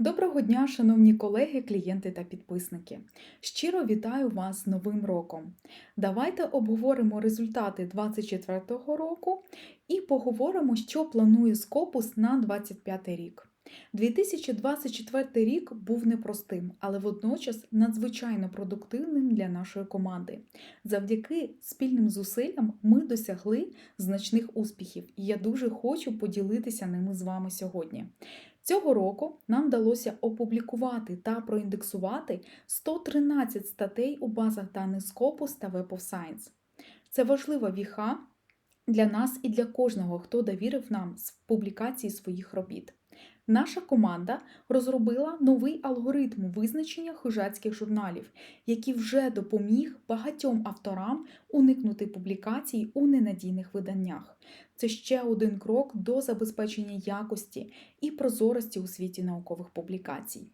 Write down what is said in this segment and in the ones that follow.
Доброго дня, шановні колеги, клієнти та підписники. Щиро вітаю вас з Новим роком. Давайте обговоримо результати 2024 року і поговоримо, що планує Скопус на 2025 рік. 2024 рік був непростим, але водночас надзвичайно продуктивним для нашої команди. Завдяки спільним зусиллям ми досягли значних успіхів, і я дуже хочу поділитися ними з вами сьогодні. Цього року нам вдалося опублікувати та проіндексувати 113 статей у базах даних Scopus та Web of Science. Це важлива віха для нас і для кожного, хто довірив нам з публікації своїх робіт. Наша команда розробила новий алгоритм визначення хижацьких журналів, який вже допоміг багатьом авторам уникнути публікацій у ненадійних виданнях. Це ще один крок до забезпечення якості і прозорості у світі наукових публікацій.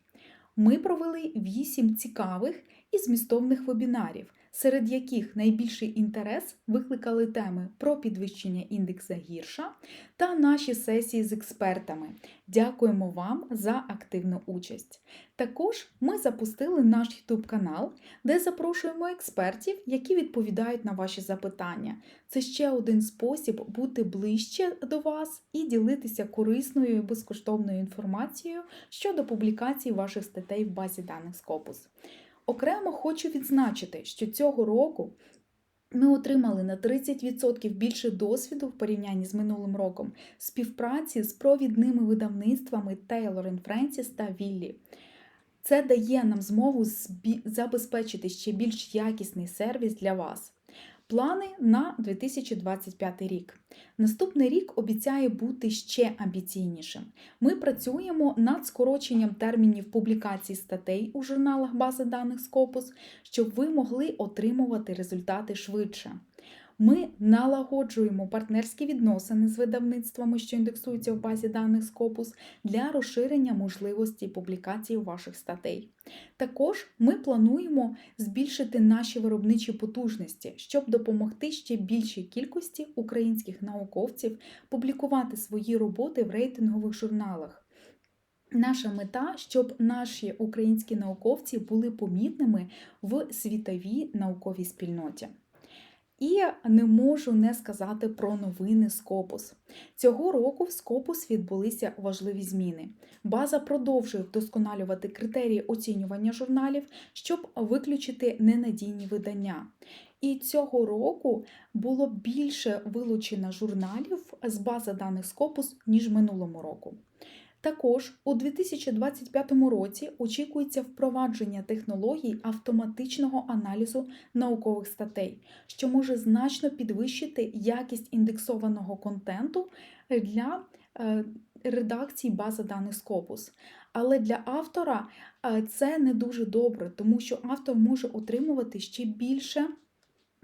Ми провели вісім цікавих і змістовних вебінарів, серед яких найбільший інтерес викликали теми про підвищення індекса гірша та наші сесії з експертами. Дякуємо вам за активну участь. Також ми запустили наш YouTube канал, де запрошуємо експертів, які відповідають на ваші запитання. Це ще один спосіб бути ближче до вас і ділитися корисною і безкоштовною інформацією щодо публікації ваших статей в базі даних Scopus. Окремо хочу відзначити, що цього року ми отримали на 30% більше досвіду в порівнянні з минулим роком співпраці з провідними видавництвами Taylor Francis та Віллі. Це дає нам змогу забезпечити ще більш якісний сервіс для вас. Плани на 2025 рік. Наступний рік обіцяє бути ще амбіційнішим. Ми працюємо над скороченням термінів публікації статей у журналах бази даних Scopus, щоб ви могли отримувати результати швидше. Ми налагоджуємо партнерські відносини з видавництвами, що індексуються в базі даних Scopus, для розширення можливості публікації ваших статей. Також ми плануємо збільшити наші виробничі потужності, щоб допомогти ще більшій кількості українських науковців публікувати свої роботи в рейтингових журналах. Наша мета, щоб наші українські науковці були помітними в світовій науковій спільноті. І не можу не сказати про новини Скопус. Цього року в Скопус відбулися важливі зміни. База продовжує вдосконалювати критерії оцінювання журналів, щоб виключити ненадійні видання. І цього року було більше вилучено журналів з бази даних Scopus, ніж минулому року. Також у 2025 році очікується впровадження технологій автоматичного аналізу наукових статей, що може значно підвищити якість індексованого контенту для е, редакції бази даних Scopus. Але для автора е, це не дуже добре, тому що автор може отримувати ще більше.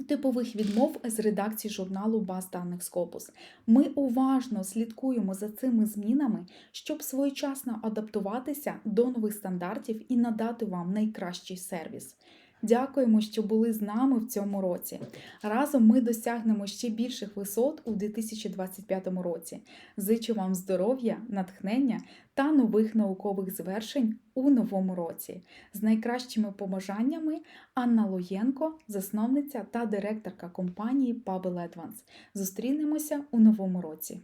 Типових відмов з редакції журналу баз даних Scopus. Ми уважно слідкуємо за цими змінами, щоб своєчасно адаптуватися до нових стандартів і надати вам найкращий сервіс. Дякуємо, що були з нами в цьому році. Разом ми досягнемо ще більших висот у 2025 році. Зичу вам здоров'я, натхнення та нових наукових звершень у новому році. З найкращими побажаннями Анна Лоєнко, засновниця та директорка компанії Pubble Advance. Зустрінемося у новому році.